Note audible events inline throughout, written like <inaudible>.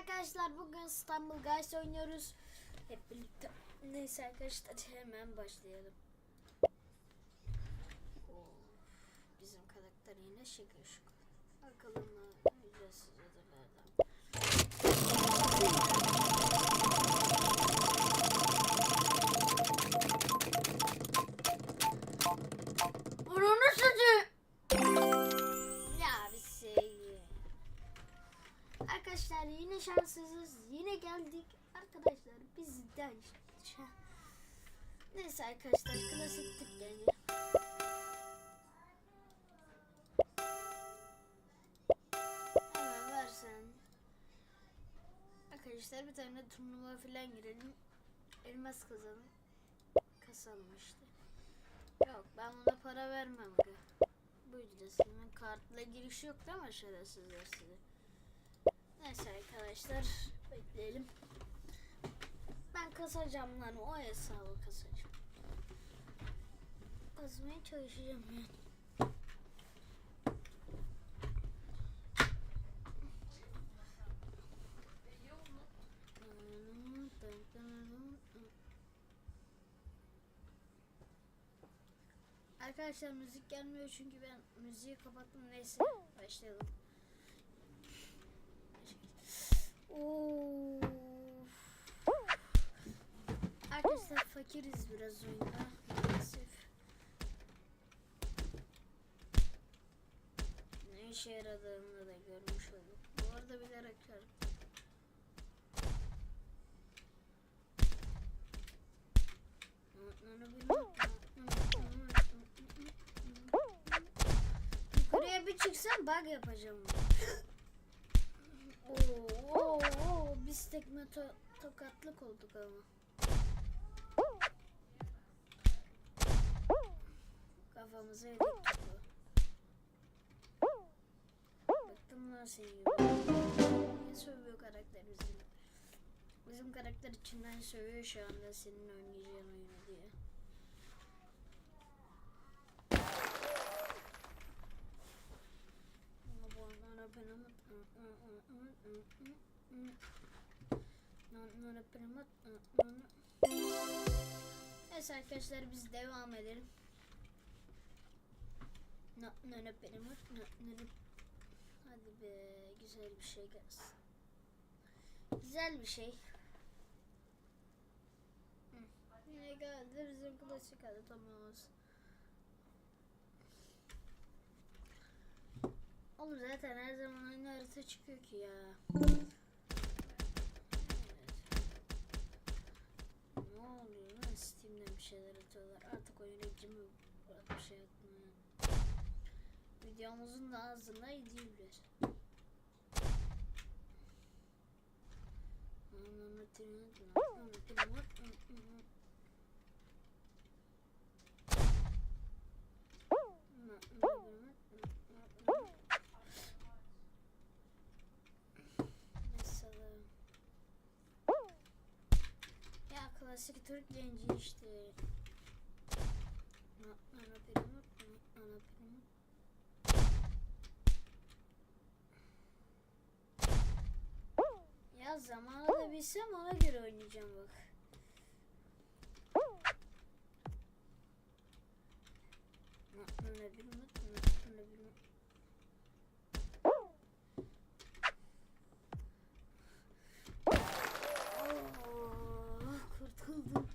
arkadaşlar bugün İstanbul Guys oynuyoruz. Hep birlikte. Neyse arkadaşlar hemen başlayalım. Oo, bizim karakter yine şıkır şıkır. Bakalım mı ücretsiz ödüllerden. Onu şanssızız. Yine geldik. Arkadaşlar bizden şa- Neyse arkadaşlar klasik tip yani. Hemen versen. Arkadaşlar bir tane turnuva falan girelim. Elmas kazanın. Kasalım. Yok ben buna para vermem. Bu ücretsiz. Kartla giriş yok değil mi şerefsizler size? Neyse arkadaşlar bekleyelim. Ben kasacağım lan o hesabı kasacağım. Kazmaya çalışacağım yani. Arkadaşlar müzik gelmiyor çünkü ben müziği kapattım. Neyse başlayalım. Of. Arkadaşlar fakiriz biraz oyunda maalesef. Ne işe yaradığını da görmüş olduk. Bu arada bilerek yaptım. Yukarıya bir çıksam bug yapacağım. <laughs> Oo, oo, oo, biz tekme to- tokatlık olduk ama. Kafamıza yedik topu. Bıktım lan gibi. Niye sövüyor karakter bizim? Bizim karakter içinden sövüyor şu anda senin oynayacağın oyunu diye. Neyse arkadaşlar biz devam edelim. Hadi be güzel bir şey gelsin. Güzel bir şey. Hı. Ne geldi bizim klasik adı tamam olsun. Oğlum zaten her zaman aynı harita çıkıyor ki ya. Evet. Ne oluyor lan Steam'den bir şeyler atıyorlar. Artık oyuna bırak bir şey atmaya. Videomuzun da ağzına gidiyorlar. Mesela klasik Türk genci işte. Ana piramit, ana piramit. Ya zamanı da bilsem ona göre oynayacağım bak. Ana piramit, ana piramit. Oh, piramit.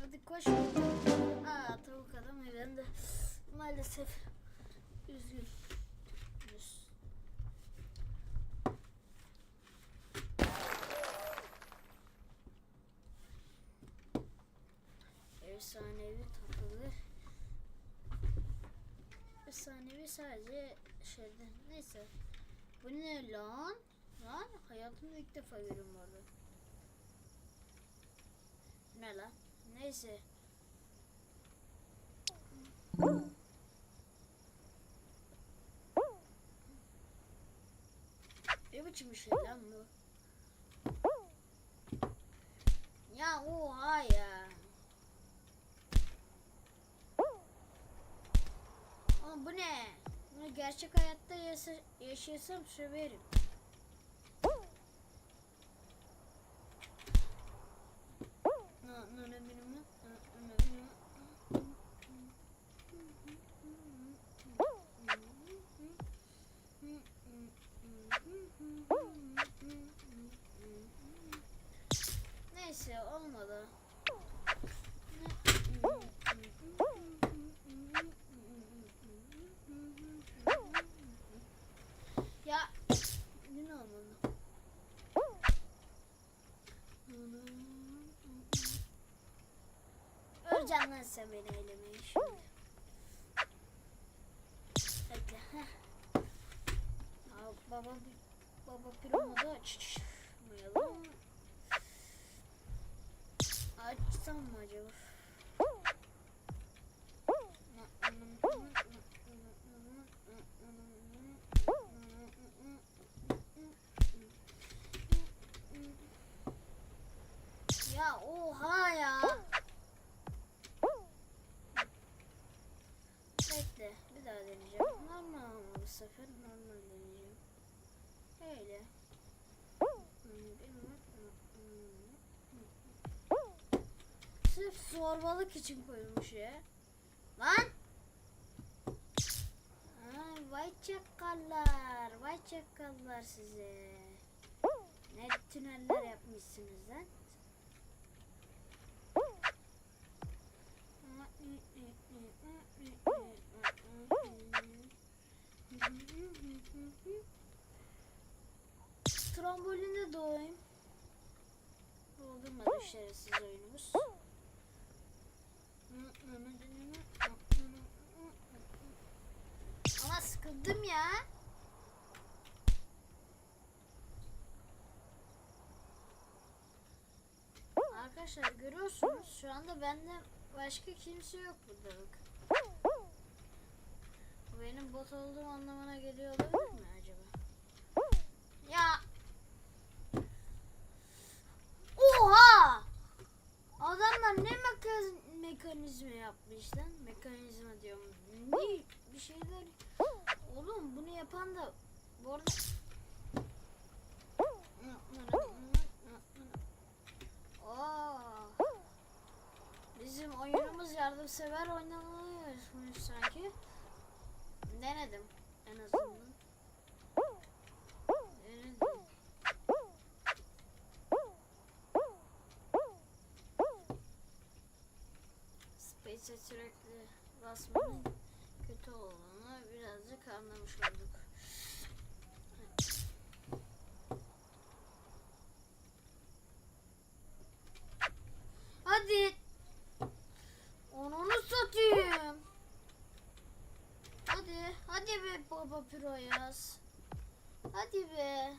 Hadi koş. Aa tavuk adam evinde. Maalesef. Üzgün. Üz. Efsanevi takılır. Efsanevi sadece şeyde. Neyse. Bu ne lan? Lan hayatımda ilk defa görüyorum orada. Ne lan? Neyse. Ne biçim bir şey lan bu? Ya oha ya. Oğlum bu ne? Bu Bunu gerçek hayatta yaşasam söverim. Na, na, na, benim, na, na, na, benim. Neyse olmadı. Ya ne olmadı? Öleceksin lan sen beni elemeyi şimdi. Bekle. Ya baba baba piromu da açmayalım. Açsam mı acaba? Ya oha ya. Bekle bir daha deneyeceğim. Normal ama bu sefer normal deneyeceğim. Öyle. Sırf zorbalık için koyulmuş ya. Lan! Aa, vay çakallar, vay çakallar size. Ne tüneller yapmışsınız lan. Trambolinde doğayım. Doldurmadı şerefsiz oyunumuz. Ama sıkıldım ya. Arkadaşlar görüyorsunuz şu anda benden başka kimse yok burada bak. Bu benim bot olduğum anlamına geliyor olabilir mi acaba? Ya. Oha! Adamlar ne meka- mekanizma yapmış lan? Mekanizma diyorum. Ne bir şeyler. Oğlum bunu yapan da bu arada Aa. Bizim oyunumuz yardımsever oynanılıyor sanki. Denedim en azından. Space'e sürekli basmanın kötü olduğunu birazcık anlamış olduk. Hadi. Onu satayım. Hadi, hadi be baba piro yaz. Hadi be.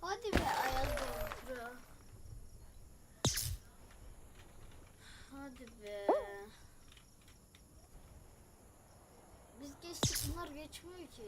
Hadi be Ayaz baba piro. Hadi be. Geçmiyor ki.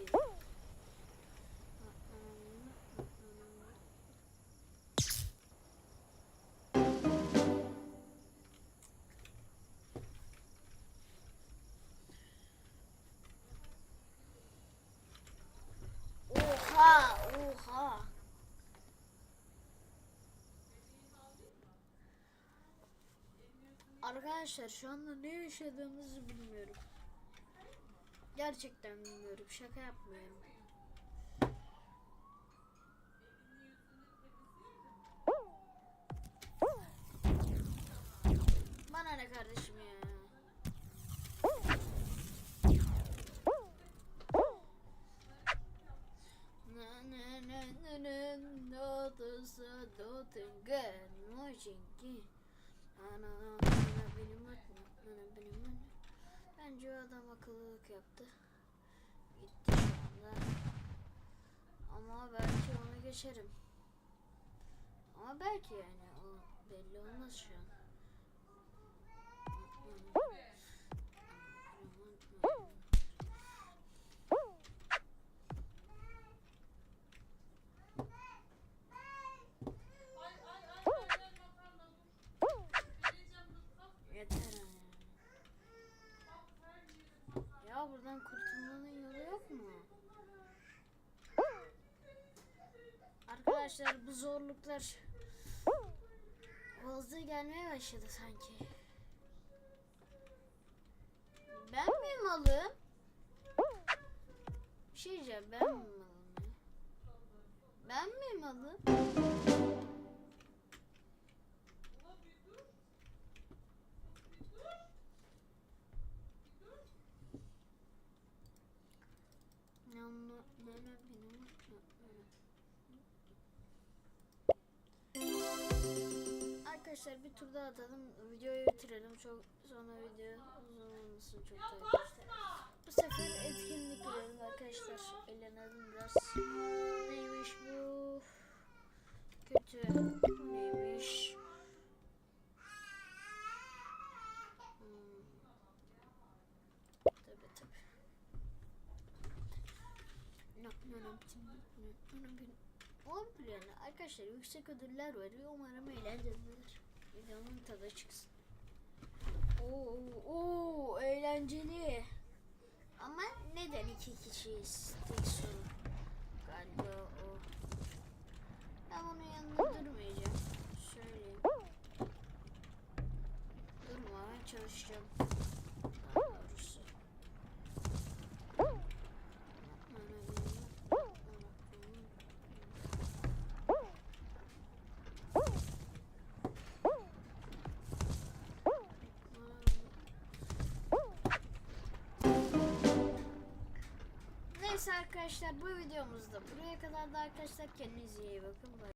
Arkadaşlar şu anda ne yaşadığımızı bilmiyorum. Gerçekten bilmiyorum. Şaka yapmıyorum. Bana ne kardeşim ya? Na na na na na no to sa do tengen mo jinki. Ana ana benim atma. Ana benim atma. Bence o adam akıllılık yaptı. Gitti şu anda. Ama belki onu geçerim. Ama belki yani o belli olmaz şu an. Mu? Arkadaşlar bu zorluklar fazla gelmeye başladı sanki. Ben mi malım? Bir şey diyeceğim ben mi malım? Ben mi malım? Arkadaşlar bir tur daha atalım. Videoyu bitirelim. Çok sonra video uzun olmasın çok da arkadaşlar. Arkadaşlar yüksek ödüller var. Umarım eğlencelidir. Videonun tadı çıksın. Oo, oo, eğlenceli. Ama neden iki kişiyiz? Tek soru. Galiba o. Ben onun yanında durmayacağım. Söyleyeyim. Durmamaya çalışacağım. Neyse arkadaşlar bu videomuzda buraya kadar da arkadaşlar kendinize iyi bakın. Bye.